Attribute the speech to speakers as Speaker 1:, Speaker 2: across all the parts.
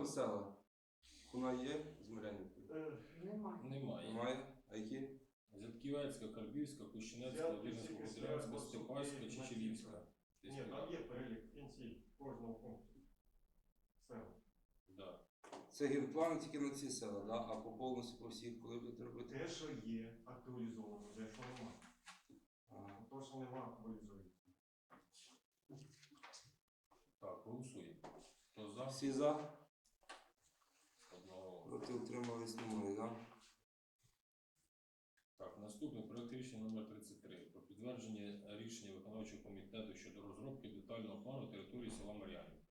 Speaker 1: там села? Вона є з?
Speaker 2: Е,
Speaker 3: Немає.
Speaker 4: Немає.
Speaker 1: Немає? А які?
Speaker 4: Зятківецька, Карбівська, Кущенецька, Вірницька, Кудрянська, Степаська,
Speaker 2: суки, Ні, там є перелік в кінці кожного пункту. Все.
Speaker 4: Да.
Speaker 1: Це генплан тільки на ці села, да? а по повністю по всіх, коли будете робити?
Speaker 2: Те, що є, актуалізовано, де що нема.
Speaker 1: Ага.
Speaker 2: То, що нема, актуалізує.
Speaker 4: Так, голосуємо. Хто за?
Speaker 1: Всі за? Утримались немає, да?
Speaker 4: Так, наступний проект рішення номер 33 про підтвердження рішення виконавчого комітету щодо розробки детального плану території села Мар'янівка.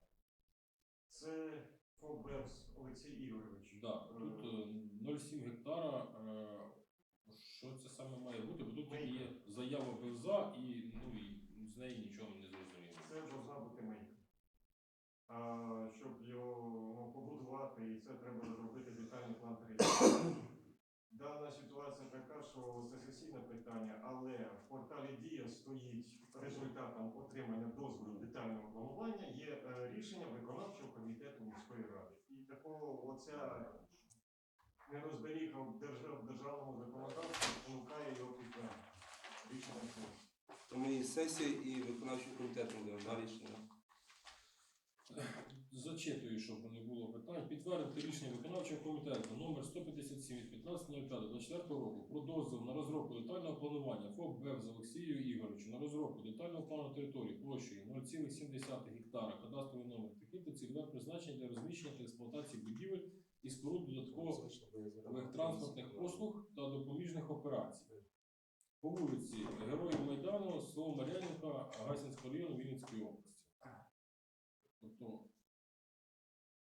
Speaker 2: Це ФОБЕРС Олексій Ігорович.
Speaker 4: Да, тут е, 0,7 гектара. е, Що це саме має бути? Бо тут тільки є заява БЗА і, ну, і з неї нічого не зрозуміло.
Speaker 2: Це должна бути мийка. Щоб його побудувати, і це треба зробити детальний план території. Дана ситуація така, що це сесійне питання, але в порталі Дія стоїть результатом отримання дозволу детального планування є е, рішення виконавчого комітету міської ради. І такого оця нерозберіга в держав, державному законодавстві спонукає його підтримати. Рішення.
Speaker 1: Тому і сесія, і виконавчий комітет буде да, рішення.
Speaker 4: Зачитую, щоб не було питань. Підтвердити рішення виконавчого комітету номер 157 від 15.05.24 року про дозвіл на розробку детального планування ФОП БЕВ з Олексією Ігоровичу на розробку детального плану території площею 0,7 гектара, кадастровий номер такий та цільове призначення для розміщення та експлуатації будівель і споруд додаткових транспортних послуг та допоміжних операцій. По вулиці Героїв Майдану, село Мар'янівка, Гасінського району Вінницької області. Тобто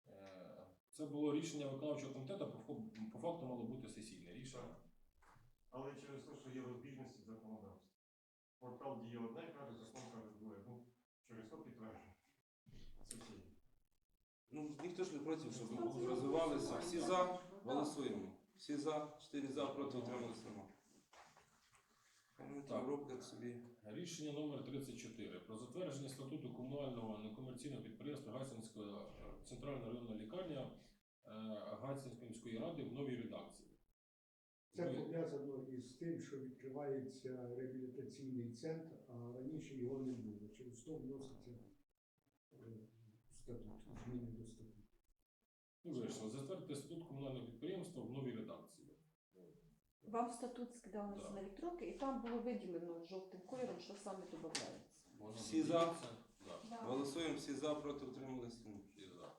Speaker 4: е, це було рішення виконавчого комітету, по, факту мало бути сесійне рішення.
Speaker 2: Але через те, що є розбіжності в законодавстві. Портал діє одне, каже, закон каже друге. Ну, через то підтверджую. Сесійно.
Speaker 1: Ну, ніхто ж не проти, щоб розвивалися. Всі за, голосуємо. Всі за, чотири за, проти утримались немає. Вони там
Speaker 4: Так.
Speaker 1: роблять собі.
Speaker 4: Рішення номер 34 про затвердження статуту комунального некомерційного підприємства Гасінська е, центральна районна лікарня е, Гасінської міської ради в новій редакції.
Speaker 5: Це пов'язано із тим, що відкривається реабілітаційний центр, а раніше його не було. Через то вноситься е, статут, зміни до статуту.
Speaker 4: Ну, вийшло. Затвердити статут комунального підприємства в новій редакції.
Speaker 3: Вам статут скидали
Speaker 4: Да.
Speaker 3: на електронки, і там було виділено жовтим кольором, що саме додається.
Speaker 1: Всі за?
Speaker 4: Да.
Speaker 1: Голосуємо, всі за, проти утримались немає.
Speaker 4: Всі за.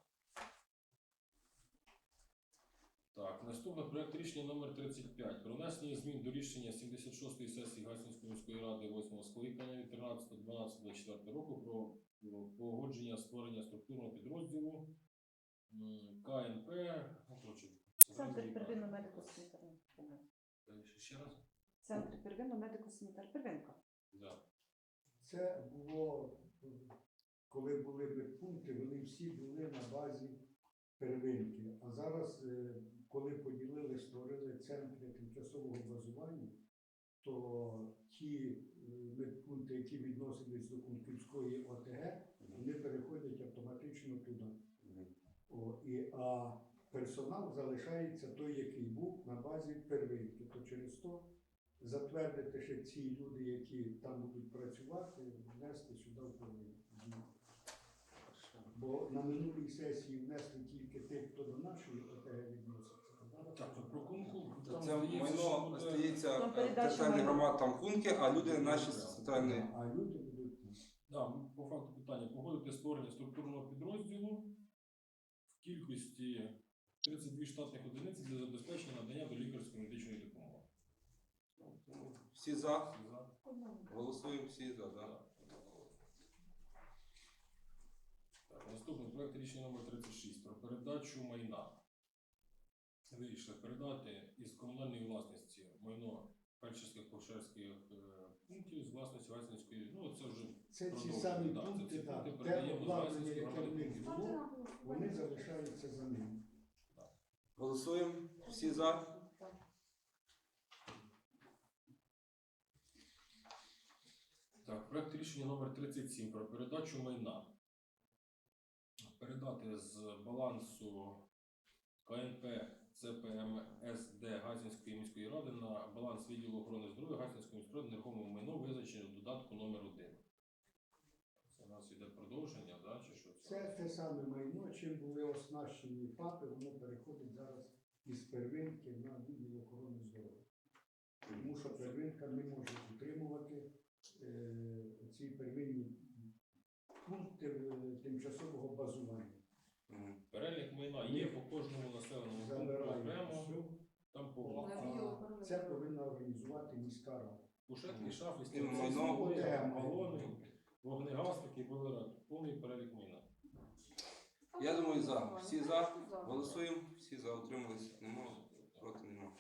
Speaker 4: Так, наступний проект рішення номер 35 про внесення змін до рішення 76-ї сесії Гасінської міської ради 8 скликання від 13.12.24 року про погодження створення структурного підрозділу КНП. ну,
Speaker 3: Центр
Speaker 4: лікарня.
Speaker 3: первинно медико-санітарної допомоги.
Speaker 4: Ще- раз?
Speaker 3: Центр первинно медико-санітар. Первинка.
Speaker 4: Да.
Speaker 5: Це було, коли були медпункти, вони всі були на базі первинки. А зараз, е, коли поділили, створили центри тимчасового базування, то ті е, медпункти, які відносились до Кунківської ОТГ, вони переходять автоматично туди. О, і, а персонал залишається той, який був на базі первинки. То через то затвердити ще ці люди, які там будуть працювати, внести сюди в первинку. Бо на минулій сесії внесли тільки тих, хто до нашої ОТГ відноситься.
Speaker 4: Так, то про там
Speaker 1: Це
Speaker 4: здається, що
Speaker 1: майно
Speaker 4: буде-
Speaker 1: стається
Speaker 3: Там
Speaker 1: е,
Speaker 3: передача
Speaker 1: територіальний
Speaker 3: майна.
Speaker 1: громад там кунки, а люди наші з центральної.
Speaker 5: А люди будуть.
Speaker 4: Да, по факту питання. Погодити створення структурного підрозділу в кількості 32 штатних одиниць для забезпечення надання до лікарської медичної допомоги.
Speaker 1: Всі за,
Speaker 4: Всі за?
Speaker 1: голосуємо, всі за, да.
Speaker 4: Так. Наступний проект рішення номер 36 про передачу майна. Вирішили передати із комунальної власності майно фельдшерських ковшерських е, пунктів з власності Гасінської. Ну, це вже
Speaker 5: Це ці самі
Speaker 4: да, це
Speaker 5: пункти,
Speaker 4: ці
Speaker 5: так,
Speaker 4: пункти
Speaker 5: те
Speaker 4: передаємо з
Speaker 5: обладнання,
Speaker 4: власності
Speaker 5: яке в них було, вони залишаються за ними.
Speaker 1: Голосуємо, всі за,
Speaker 4: Так, проект рішення номер 37 про передачу майна. Передати з балансу КНП ЦПМСД Гайсинської міської ради на баланс відділу охорони здоров'я Гайсинської міської ради нерухоме майно визначено в додатку номер 1 Це у нас іде продовження, да, чи
Speaker 5: Це те саме майно, чим були оснащені ФАПи, воно переходить зараз із первинки на відділ охорони здоров'я. Тому що первинка не може утримувати е, ці первинні пункти е, тимчасового базування.
Speaker 4: Перелік майна є по кожному населеному пункту окремо, там.
Speaker 3: На
Speaker 5: Це повинна організувати міська рада.
Speaker 4: Кушетки, шафи,
Speaker 1: майно.
Speaker 4: балони, вогнегасники, бойлера. Повний перелік майна.
Speaker 1: Я думаю, за. Всі за.
Speaker 3: За.
Speaker 1: Голосуємо. Всі за утримались. Нема. Проти нема.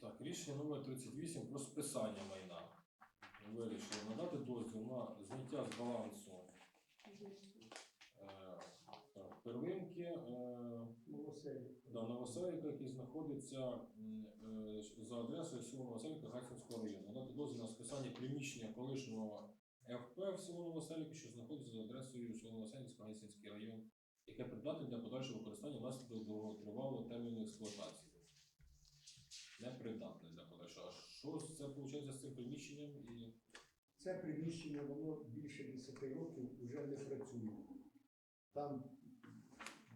Speaker 4: Так, рішення номер 38 про списання майна. Вирішили надати дозвіл на зняття з балансу е, так, первинки е, да, Новоселівка, який знаходиться е, за адресою село Новоселівка Гайсинського району. Надати дозвіл на списання приміщення колишнього ФП в село Новоселівка, що знаходиться за адресою село Новоселівська район, яке придатне для подальшого використання внаслідок довготривалого терміну експлуатації. Непридатне для подальшого. А що це виходить з цим приміщенням? І
Speaker 5: Це приміщення, воно більше 10 років вже не працює. Там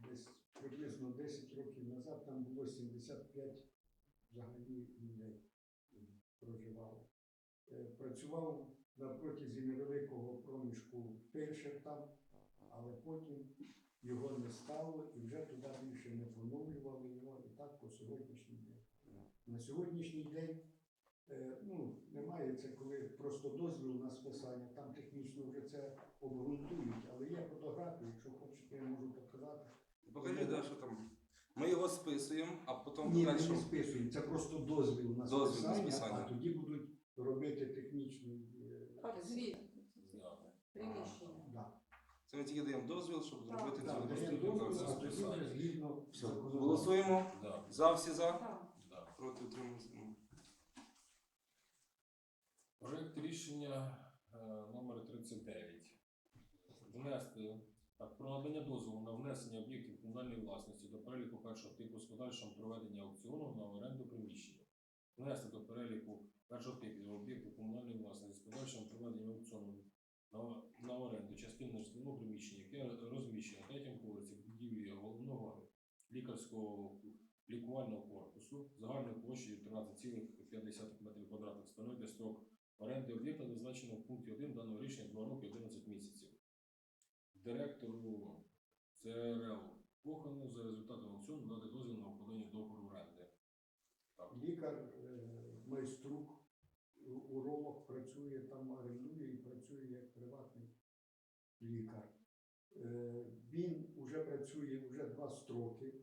Speaker 5: десь приблизно 10 років назад там було 75 взагалі людей проживало. Е, Працював на протязі невеликого проміжку фельдшер там, але потім його не стало і вже туди більше не поновлювали його і так по сьогоднішній день. На сьогоднішній день Е, ну, немає це коли просто дозвіл на списання, там технічно вже це обґрунтують, але є фотографії, якщо хочете, я можу показати.
Speaker 1: Покажи, да, що там. Ми його списуємо, а потім
Speaker 5: Ні, ми не списуємо, це просто дозвіл на
Speaker 1: Дозвіл на
Speaker 5: списання,
Speaker 1: списання.
Speaker 5: а тоді будуть робити технічний.
Speaker 3: Так. Приміщення.
Speaker 1: Це ми тільки даємо дозвіл, щоб
Speaker 3: Так,
Speaker 1: зробити
Speaker 5: Так,
Speaker 1: цю доступну
Speaker 5: дозвіл, а тоді вже згідно
Speaker 1: Все,
Speaker 5: законодавства.
Speaker 1: голосуємо.
Speaker 4: Да,
Speaker 1: За, всі за.
Speaker 3: Так.
Speaker 4: да.
Speaker 1: Проти нема.
Speaker 4: Проект рішення е, номер 39. Внести так, про надання дозволу на внесення об'єктів комунальної власності до переліку першого типу з подальшим проведення аукціону на оренду приміщення. Внести до переліку першого об'єктів комунальної власності з подальшим проведенням аукціону на, оренду частини житлового приміщення, яке розміщено на третьому поверсі будівлі головного лікарського лікувального корпусу загальною площею 13,5 метрів квадратних становить строк оренди об'єкта зазначено в пункті 1 даного рішення 2 роки 11 місяців. Директору ЦРЛ Кохану за результатом аукціону дати дозвіл на укладення договору оренди.
Speaker 5: Лікар, майструк, уролог працює там, орендує і працює як приватний лікар. Е, Він вже працює вже два строки,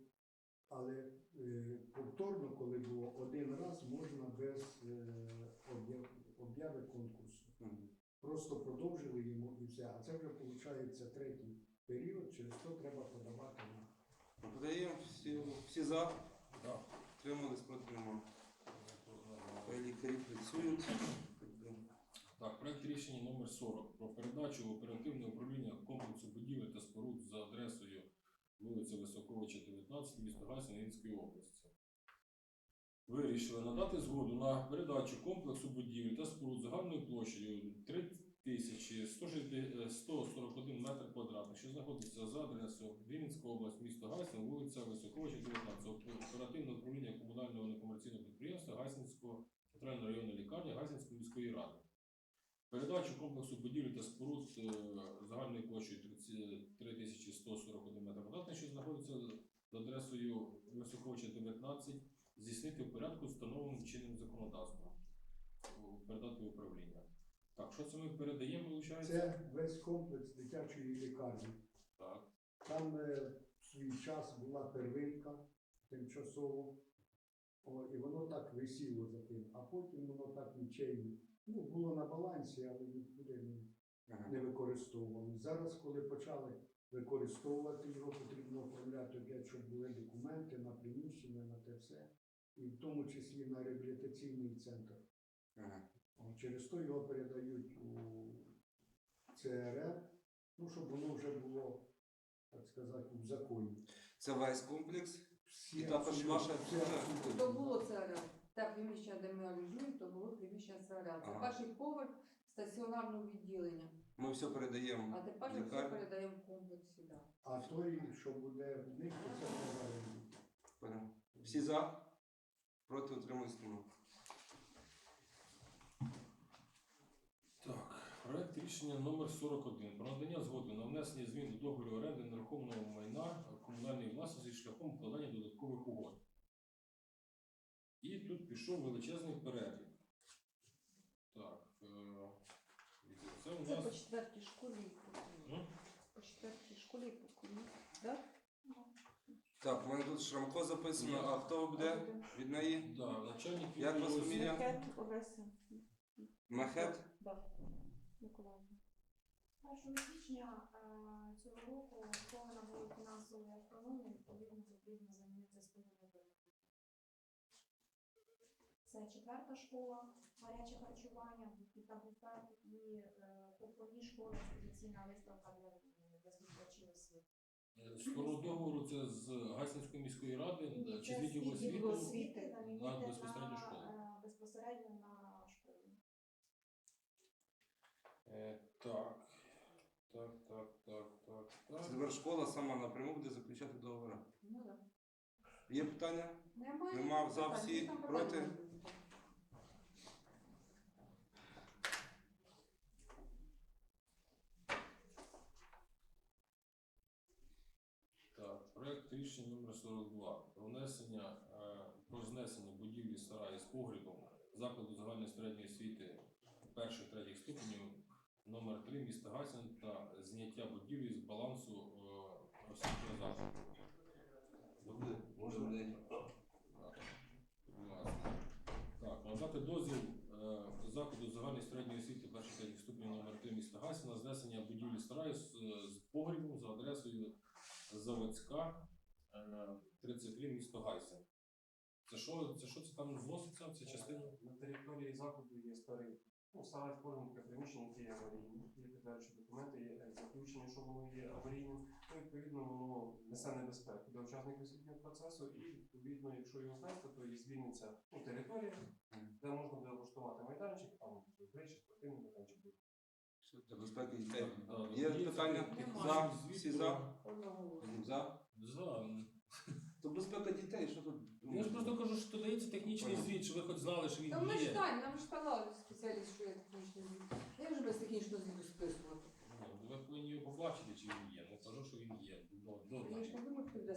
Speaker 5: але е, повторно, коли було один раз, можна без е, об'яви конкурсу. Просто продовжили йому і все. А це вже виходить третій період, через то треба подавати на
Speaker 1: Подаємо всі, всі за.
Speaker 4: Да.
Speaker 1: Утримались проти нема. Лікарі працюють.
Speaker 4: Так, проект рішення номер 40 про передачу в оперативне управління комплексу будівель та споруд за адресою вулиця Високовича, 19, місто Гайсин, області. Вирішили надати згоду на передачу комплексу будівель та споруд загальною площею 3141 метр квадратний, що знаходиться за адресою Вінницька область, місто Гайсин, вулиця Високовича, 19, оперативне управління комунального некомерційного підприємства Гайсинського центральної районної лікарні Гайсинської міської ради. Передачу комплексу будівель та споруд е, загальною площею 3141 метр квадратний, що знаходиться за адресою Високовича 19, здійснити в порядку, встановленим чинним законодавством. Передати в управління. Так, що це ми передаємо, виходить?
Speaker 5: це весь комплекс дитячої лікарні.
Speaker 4: Так.
Speaker 5: Там е, в свій час була первинка тимчасово, о, і воно так висіло за тим, а потім воно так нічейно. Ну, було на балансі, але нікуди не,
Speaker 1: Ага.
Speaker 5: не використовували. Зараз, коли почали використовувати його, потрібно оформляти опять, щоб були документи на приміщення, на те все, і в тому числі на реабілітаційний центр.
Speaker 1: Ага.
Speaker 5: Через то його передають у ЦРР Ну, щоб воно вже було, так сказати, в законі.
Speaker 1: Це весь комплекс. І також ваша.
Speaker 3: То було це. Те приміщення, де ми аналізуємо, то було приміщення це. Це
Speaker 1: Ага.
Speaker 3: перший поверх стаціонарного відділення.
Speaker 1: Ми все передаємо.
Speaker 3: А тепер ми все
Speaker 1: Лікарня.
Speaker 3: передаємо в комплексі. Да.
Speaker 5: А той, що буде в них, то це не.
Speaker 1: Всі за? Проти утримуюсь нема.
Speaker 4: Так, проект рішення номер 41 про надання згоди на внесення змін до договору оренди нерухомого майна комунальної власності шляхом пішов величезний перелік. Так, е, це у
Speaker 3: Це по
Speaker 4: нас.
Speaker 3: четвертій школі і по кому.
Speaker 4: М?
Speaker 3: По четвертій школі і по кому. Да?
Speaker 1: Так, у мене тут Шрамко записано, а хто буде від неї?
Speaker 4: Да, начальник
Speaker 1: Як вас
Speaker 4: відділу
Speaker 1: фамілія?
Speaker 4: освіти.
Speaker 3: Мехет Олеся.
Speaker 1: Мехет?
Speaker 3: Да. Миколаївна.
Speaker 6: 1 січня е, цього року повинна була фінансової автономії, відповідно потрібно четверта школа, гаряче харчування, та буфет і е, школи, експедиційна виставка для, для освіти.
Speaker 4: Е, Сторону договору це з Гайсинської міської ради е, чи з
Speaker 6: Це
Speaker 4: відділу освіти
Speaker 6: освіти
Speaker 4: на безпосередню школу.
Speaker 6: е, безпосередньо на школу.
Speaker 4: Е, Так, так, так, так, так,
Speaker 1: Це
Speaker 4: так.
Speaker 1: тепер школа сама напряму буде заключати договори.
Speaker 3: Ну, да.
Speaker 1: Є питання?
Speaker 3: Немає.
Speaker 1: Нема, за всі, проти?
Speaker 3: питань немає.
Speaker 4: Так, проект рішення номер 42 про внесення е, про знесення будівлі сараї з погрібом закладу загальної середньої освіти перших третіх ступенів номер 3 міста Гайсен та зняття будівлі з балансу е, освітнього закладу.
Speaker 1: Добре, може буде.
Speaker 4: Так, надати дозвіл е, закладу загальної середньої освіти перших третіх ступенів номер 3 міста Гайсена на знесення будівлі сараю з, з погрібом за адресою Заводська 33 місто Гайсен. Це що, це що це там зноситься, ця частина?
Speaker 2: На території закладу є старий, ну, старе формінке приміщення, яке є аварійним. Є підтверджуючі документи, є е, заключення, що воно є аварійним. Ну, відповідно, воно несе небезпеку для учасників освітнього процесу, і відповідно, якщо його знести, то і звільниться ну, територія, де можна буде облаштувати майданчик, там вище, спортивний майданчик.
Speaker 1: Все, Для безпеки дітей. Є питання? За? Всі за? За?
Speaker 4: За.
Speaker 1: То безпека дітей, що тут?
Speaker 4: Я ж просто кажу, що додається технічний
Speaker 1: Понял.
Speaker 4: звіт, щоб ви хоч знали, що він
Speaker 3: Та ми
Speaker 4: є.
Speaker 3: ж так, нам ж казали спеціаліст, що є технічний звіт. Я вже без технічного звіту списувати.
Speaker 4: Ну, Ви повинні його побачити, чи він є. Не кажу, що він є. Ну,
Speaker 3: Я ж
Speaker 4: однозначно.
Speaker 3: не думаю, хто буде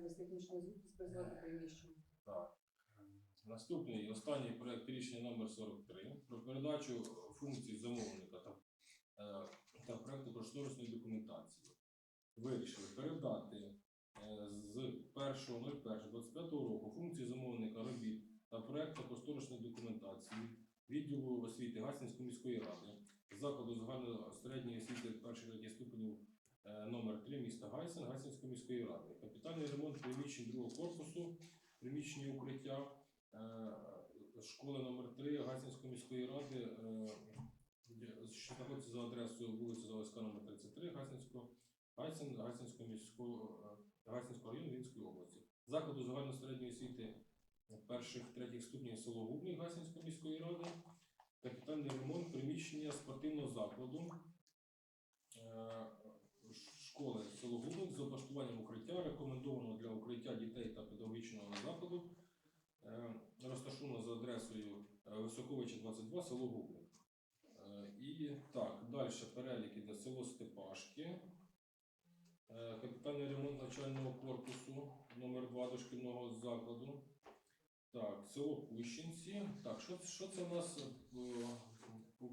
Speaker 3: без технічного звіту списувати приміщення.
Speaker 4: Так. Наступний і останній проект рішення номер 43 про передачу функцій замовника та, е, та проекту кошторисної документації. Вирішили передати е, з 1.01.25 року функції замовника робіт та проекту кошторисної документації відділу освіти Гасінської міської ради, закладу загальної середньої освіти перших третіх ступенів е, номер 3 міста Гайсен Гайсинської міської ради. Капітальний ремонт приміщень другого корпусу, приміщення укриття е, школи номер 3 Гайсинської міської ради, що знаходиться за адресою вулиця Заводська номер 33 Гайсинського, Гайсин, міського, е, Гайсинського району Вінської області. Закладу загальної середньої освіти перших третіх ступенів село Губний Гайсинської міської ради, капітальний ремонт приміщення спортивного закладу. е, Школи село Губник з облаштуванням укриття, рекомендовано для укриття дітей та педагогічного закладу, е, розташовано за адресою Високовича 22, село Губник. І так, далі перелік іде село Степашки, капітальний ремонт навчального корпусу номер 2 дошкільного закладу. Так, село Пущинці. Так, що, що це у нас е, по,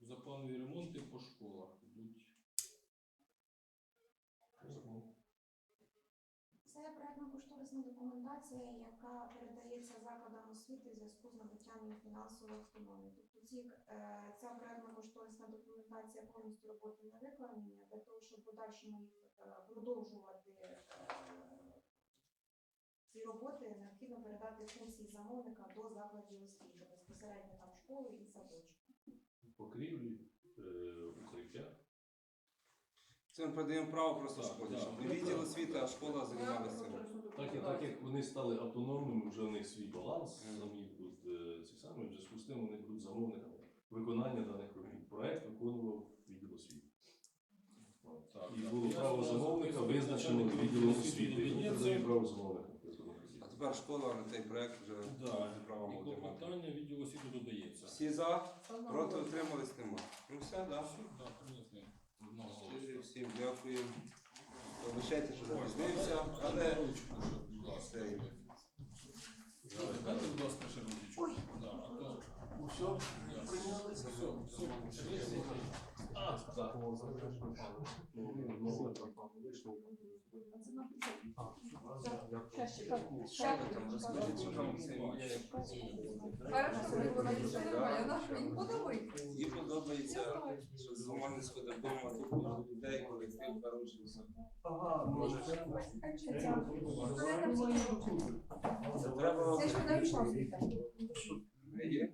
Speaker 4: по ремонти по школах йдуть?
Speaker 6: Це проектно-кошторисна документація, яка передається закладам освіти в зв'язку з набуттям фінансової автономії. Тобто ці, е, ця проектно-кошторисна документація повністю роботи не виконання для того, щоб подальшому їх е, продовжувати е, ці роботи, необхідно передати функції замовника до закладів освіти, безпосередньо там школи і садочки.
Speaker 7: покрівлі, укриття.
Speaker 1: Це ми передаємо право просто
Speaker 4: Так,
Speaker 1: школі.
Speaker 4: так.
Speaker 1: щоб Не відділ освіти, а школа займалася цим.
Speaker 7: Так, як- так як вони стали автономними, вже у них свій баланс,
Speaker 1: Мгм.
Speaker 7: самі будуть е, ці самі, в зв'язку з тим вони будуть замовниками виконання даних робіт. Проект виконував відділ освіти.
Speaker 4: Так,
Speaker 7: І було право замовника визначено відділом
Speaker 4: освіти.
Speaker 7: Тому передає право замовника.
Speaker 1: А тепер школа на цей проект вже
Speaker 4: Да,
Speaker 1: не право
Speaker 4: і
Speaker 1: буде мати.
Speaker 4: клопотання відділу освіти додається.
Speaker 1: Всі за, проти утримались нема. Ну все, так.
Speaker 4: Всі, да, прийнесли. Одного
Speaker 1: Всім дякую. Вибачайте, що запізнився, але
Speaker 4: Дайте, будь ласка, ще ручку. Да, а то-
Speaker 7: Все,
Speaker 4: Да.
Speaker 7: прийняли?
Speaker 4: Все, все, все.
Speaker 7: А, так.
Speaker 1: що ви там розкажіть, що там це є.
Speaker 3: Хорошо, ми говорили, нормально, наш мені подобається.
Speaker 1: Їй подобається, що з Гуманівського диплома тут людей колектив хороший. все.
Speaker 7: Ага, може.
Speaker 1: Це треба
Speaker 3: Це ж педагогічна освіта.
Speaker 1: Є?